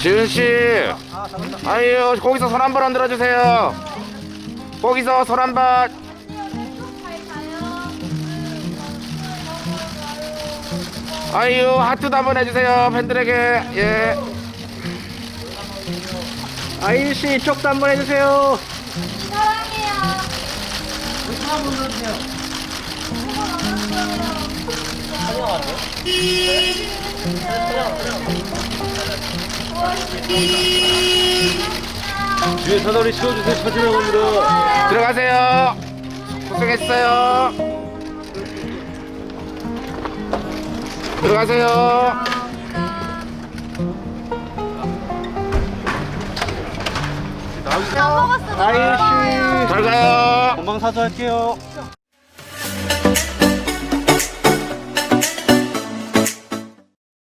지은 씨, 아유 거기서 손 한 번 흔들어 주세요. 거기서 손 한 번. 아유 하트 한번 해주세요 팬들에게 예. 아이유 씨 쪽도 한번 해주세요. 사랑해요. 뒤에 사다리 치워주세요. 찾으러 갑니다. 들어가세요. 고생했어요. 들어가세요. 다 먹었어. 아이유 씨. 잘 가요. 건강 사수 할게요. Thank you.